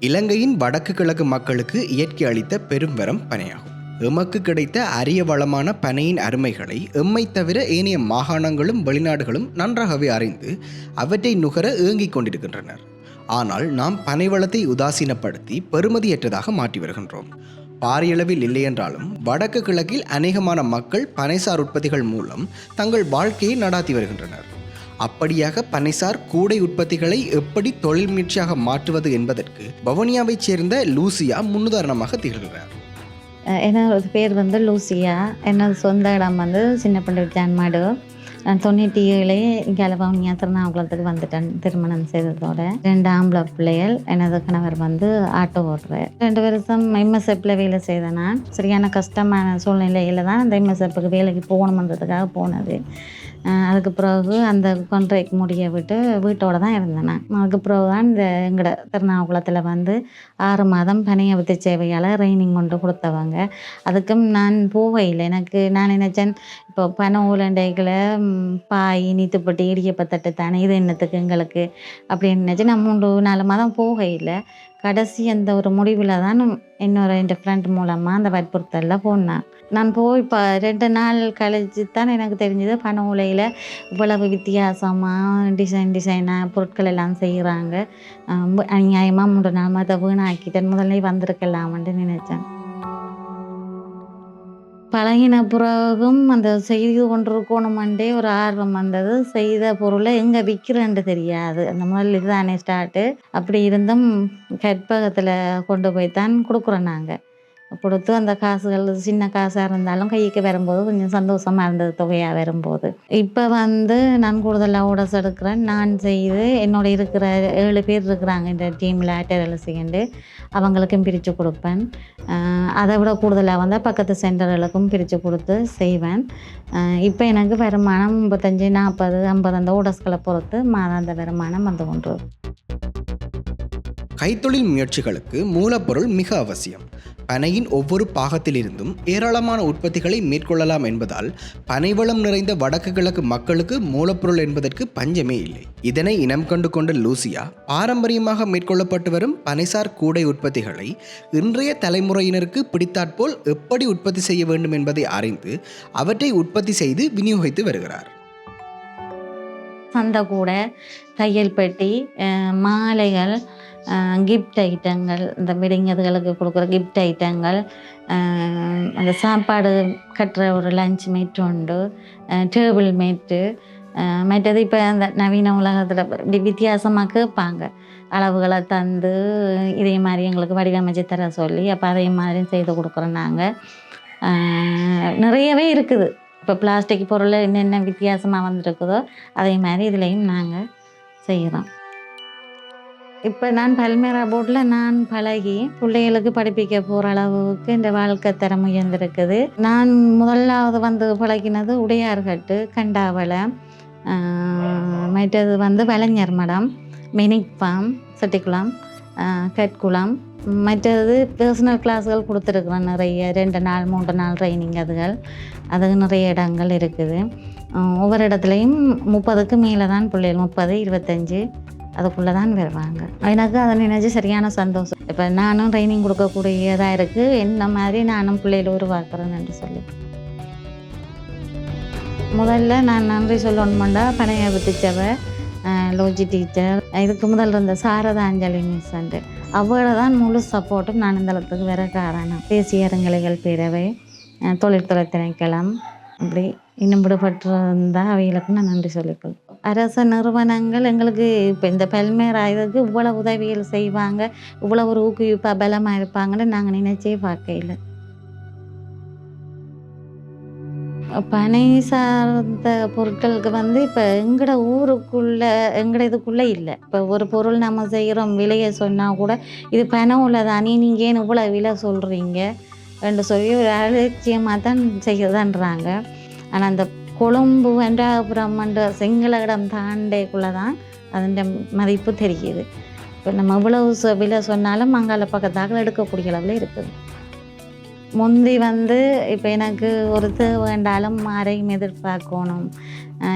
இலங்கையின் வடக்கு கிழக்கு மக்களுக்கு இயற்கை அளித்த பெரும் வரம் பனையாகும். எமக்கு கிடைத்த அரிய வளமான பனையின் அருமைகளை எம்மை தவிர ஏனைய மாகாணங்களும் வெளிநாடுகளும் நன்றாகவே அறிந்து அவற்றை நுகர ஏங்கிக் கொண்டிருக்கின்றனர். ஆனால் நாம் பனைவளத்தை உதாசீனப்படுத்தி பெறுமதியற்றதாக மாற்றி வருகின்றோம். பாரியளவில் இல்லையென்றாலும் வடக்கு கிழக்கில் அநேகமான மக்கள் பனைசார் உற்பத்திகள் மூலம் தங்கள் வாழ்க்கையை நடாத்தி வருகின்றனர். அப்படியாக பனைசார் கூடை உற்பத்திகளை எப்படி தொழில் முயற்சியாக மாற்றுவது என்பதற்கு வவுனியாவைச் சேர்ந்த லூசியா முன்னுதாரணமாக திகழ்கிறார். என்னோட பேர் வந்து லூசியா. என்னோட சொந்த இடம் வந்து சின்ன பண்டிகை ஜான்மாடு நான் தொண்ணூற்றி ஏழு இங்கே வவுனியா திருநாகுளத்துக்கு வந்துட்டேன் திருமணம் செய்ததோட. ரெண்டு ஆம்பளை பிள்ளைகள் எனது கணவர் வந்து ஆட்டோ ஓட்டுறார். ரெண்டு வருஷம் எம்எஸ்எப்பில் வேலை செய்தேன் நான். சரியான கஷ்டமான சூழ்நிலையில் தான் அந்த எம்எஸ்எப்புக்கு வேலைக்கு போகணுன்றதுக்காக போனது. அதுக்கு பிறகு அந்த கொன்றைக்கு முடிய விட்டு வீட்டோடு தான் இருந்தேன் அதுக்கு பிறகு தான் இந்த எங்கட திருநாகுளத்தில் வந்து ஆறு மாதம் பணியபத்தி சேவையால் ட்ரைனிங் கொண்டு கொடுத்தவங்க. அதுக்கும் நான் போவையில் எனக்கு நான் நினச்சேன் இப்போ பனை ஊலண்டைகளை பாய் நீத்துப்பட்டி இடியப்பத்தட்டு தானே இது என்னத்துக்கு எங்களுக்கு? அப்படின்னு நினச்சி நான் மூன்று நாலு மாதம் போகையில் கடைசி அந்த ஒரு முடிவில் தான் இன்னொரு என் ஃப்ரெண்ட் மூலமாக அந்த வற்புறுத்தலில் போனேன். நான் போய் இப்போ ரெண்டு நாள் கழிச்சு தான் எனக்கு தெரிஞ்சது பனை உலையில் இவ்வளவு வித்தியாசமாக டிசைன் டிசைனாக பொருட்கள் எல்லாம் செய்கிறாங்க அநியாயமாக மூன்று நாள் மத வீணாக்கிட்டேன். முதல்ல வந்திருக்கலாம்னு நினச்சேன். பழகின பிறகும் அந்த செய்து கொண்டிருக்கணுமெண்டே ஒரு ஆர்வம் வந்தது. செய்த பொருளை எங்கே விற்கிறேன்னு தெரியாது. அந்த முதல் இதுதானே ஸ்டார்ட்டு அப்படி இருந்தும் கற்பகத்தில் கொண்டு போய் தான் கொடுக்குறோம் நாங்கள் கொடுத்து அந்த காசுகள் சின்ன காசாக இருந்தாலும் கைக்கு வரும்போது கொஞ்சம் சந்தோஷமாக இருந்தது தொகையாக வரும்போது. இப்போ வந்து நான் கூடுதலாக ஓடஸ் எடுக்கிறேன். நான் செய்து என்னோட இருக்கிற ஏழு பேர் இருக்கிறாங்க இந்த டீமில் ஆட்டரில் செய்யண்டு அவங்களுக்கும் பிரித்து கொடுப்பேன். அதை விட கூடுதலாக வந்தால் பக்கத்து சென்டர்களுக்கும் பிரித்து கொடுத்து செய்வேன். இப்போ எனக்கு வருமானம் முப்பத்தஞ்சு நாற்பது ஐம்பது அந்த ஓடஸ்களை பொறுத்து மாதாந்த வருமானம் வந்து கொண்டு கைத்தொழில் முயற்சிகளுக்கு மூலப்பொருள் மிக அவசியம். பனையின் ஒவ்வொரு பாகத்திலிருந்தும் ஏராளமான உற்பத்திகளை மேற்கொள்ளலாம் என்பதால் பனைவளம் நிறைந்த வடக்கு கிழக்கு மக்களுக்கு மூலப்பொருள் என்பதற்கு பஞ்சமே இல்லை. இதனை இனம் கண்டு கொண்ட லூசியா பாரம்பரியமாக மேற்கொள்ளப்பட்டு வரும் பனைசார் கூடை உற்பத்திகளை இன்றைய தலைமுறையினருக்கு பிடித்தாற்போல் எப்படி உற்பத்தி செய்ய வேண்டும் என்பதை அறிந்து அவற்றை உற்பத்தி செய்து விநியோகித்து வருகிறார். சந்தை கூட தையல் பெட்டி மாலைகள் கிஃப்ட் ஐட்டங்கள் இந்த விடுங்கதுகளுக்கு கொடுக்குற கிஃப்ட் ஐட்டங்கள் அந்த சாப்பாடு கட்டுற ஒரு லஞ்ச் மேட் உண்டு டேபிள் மேட்டு மற்றது இப்போ அந்த நவீன உலகத்தில் இப்படி வித்தியாசமாக கேட்பாங்க. அளவுகளை தந்து இதே மாதிரி எங்களுக்கு வடிவமைச்சு தர சொல்லி அப்போ அதே மாதிரி செய்து கொடுக்குறோம் நாங்கள் நிறையவே இருக்குது. இப்போ பிளாஸ்டிக் பொருள் என்னென்ன வித்தியாசமாக வந்திருக்குதோ அதே மாதிரி இதுலேயும் நாங்கள் செய்கிறோம் இப்போ நான் பல்மேரா போர்டில் நான் பழகி பிள்ளைகளுக்கு படிப்பிக்க போகிற அளவுக்கு இந்த வாழ்க்கை தரம் உயர்ந்திருக்குது நான் முதலாவது வந்து பழகினது உடையார்கட்டு கண்டாவளை மற்றது வந்து வலைஞர் மடம் மினிக் ஃபார்ம் செட்டிக்குளம் கட்குளம் மற்றது பர்சனல் கிளாஸ்கள் கொடுத்துருக்குறேன் நிறைய. ரெண்டு நாள் மூன்று நாள் ட்ரைனிங் அதுகள். அது நிறைய இடங்கள் இருக்குது. ஒவ்வொரு இடத்துலையும் முப்பதுக்கு மேலே தான் பிள்ளைகள் முப்பது இருபத்தஞ்சி அதுக்குள்ளே தான் வருவாங்க. எனக்கு அதை நினைச்சு சரியான சந்தோஷம். இப்போ நானும் ட்ரைனிங் கொடுக்கக்கூடியதாக இருக்குது என்ன மாதிரி நானும் பிள்ளைகளை உருவாக்குறேன்னு சொல்லி. முதல்ல நான் நன்றி சொல்லணுமெண்டா பனைய வித்திச்சவ லோஜி டீச்சர். இதுக்கு முதல் இருந்த சாரதாஞ்சலி மிஸ் அண்டு. அவளை தான் முழு சப்போர்ட்டும் நான் இந்த இடத்துக்கு வர காரணம். தேசிய அறங்கலைகள் பேரவை தொழில்துறை திணைக்களம் அப்படி இன்னும் விடுபட்டிருந்தால் அவைகளுக்கு நான் நன்றி சொல்லிக்கொள்வேன் அரச நிறுவனங்கள் எங்களுக்கு இப்போ இந்த பல்மேரா இவ்வளோ உதவிகள் செய்வாங்க இவ்வளோ ஒரு ஊக்குவிப்பாக பலமாக இருப்பாங்கன்னு நாங்கள் நினைச்சே பார்க்கல பனை சார்ந்த பொருட்களுக்கு வந்து இப்போ எங்கட ஊருக்குள்ள எங்கட இதுக்குள்ளே இல்லை. இப்போ ஒரு பொருள் நம்ம செய்கிறோம் விலையை சொன்னால் கூட இது பணம் உள்ளதானே நீங்கள் ஏன் இவ்வளோ விலை சொல்கிறீங்க ரெண்டு சொல்லி ஒரு அலட்சியமாக தான் செய்யதான்றாங்க ஆனால் அந்த கொழும்பு வெண்டாபுரம் என்ற சிங்கள இடம் தாண்டேக்குள்ளே தான் அதன் மதிப்பு தெரியுது. இப்போ நம்ம இவ்வளவு விலை சொன்னாலும் மங்கால பக்கத்தாக எடுக்கக்கூடிய அளவில் இருக்குது. முந்தி வந்து இப்போ எனக்கு ஒருத்தர் வேண்டாலும் யாரையும் எதிர்பார்க்கணும்.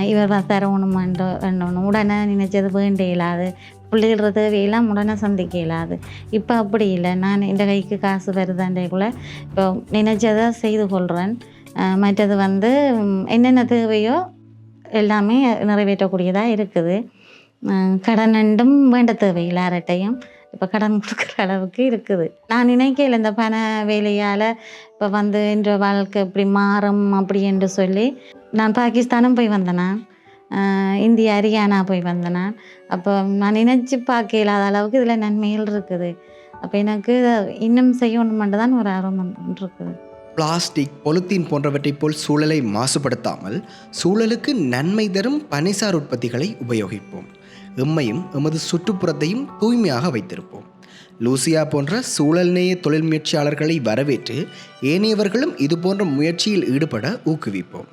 இவர் வ- தரணும் வேண்டணும் உடனே நினைச்சது வேண்ட இல்லாது பிள்ளைகள தேவையெல்லாம் உடனே சந்திக்க இயலாது. இப்போ அப்படி இல்லை. நான் இந்த கைக்கு காசு வருதாண்டேக்குள்ள இப்போ நினைச்சதை செய்து கொள்கிறேன் மற்றது வந்து என்னென்ன தேவையோ எல்லாமே நிறைவேற்றக்கூடியதாக இருக்குது. கடன் ரெண்டும் வேண்ட தேவையில்லை அரட்டையும். இப்போ கடன் கொடுக்குற அளவுக்கு இருக்குது. நான் நினைக்கல இந்த பண வேலையால் இப்போ வந்து என்ற வாழ்க்கை இப்படி மாறும் அப்படி என்று சொல்லி நான் பாகிஸ்தானும் போய் வந்தேனா இந்தியா ஹரியானா போய் வந்தேனா அப்போ நான் நினச்சி பார்க்க இல்லாத அளவுக்கு இதில் நன்மைகள் இருக்குது. அப்போ எனக்கு இன்னும் செய்யணுமென்று தான் ஒரு ஆர்வம் இருக்குது பிளாஸ்டிக் பொலித்தீன் போன்றவற்றைப் போல் சூழலை மாசுபடுத்தாமல் சூழலுக்கு நன்மை தரும் பனைசார் உற்பத்திகளை உபயோகிப்போம். எம்மையும் எமது சுற்றுப்புறத்தையும் தூய்மையாக வைத்திருப்போம். லூசியா போன்ற சூழல்நேய தொழில் முயற்சியாளர்களை வரவேற்று ஏனையவர்களும் இதுபோன்ற முயற்சியில் ஈடுபட ஊக்குவிப்போம்.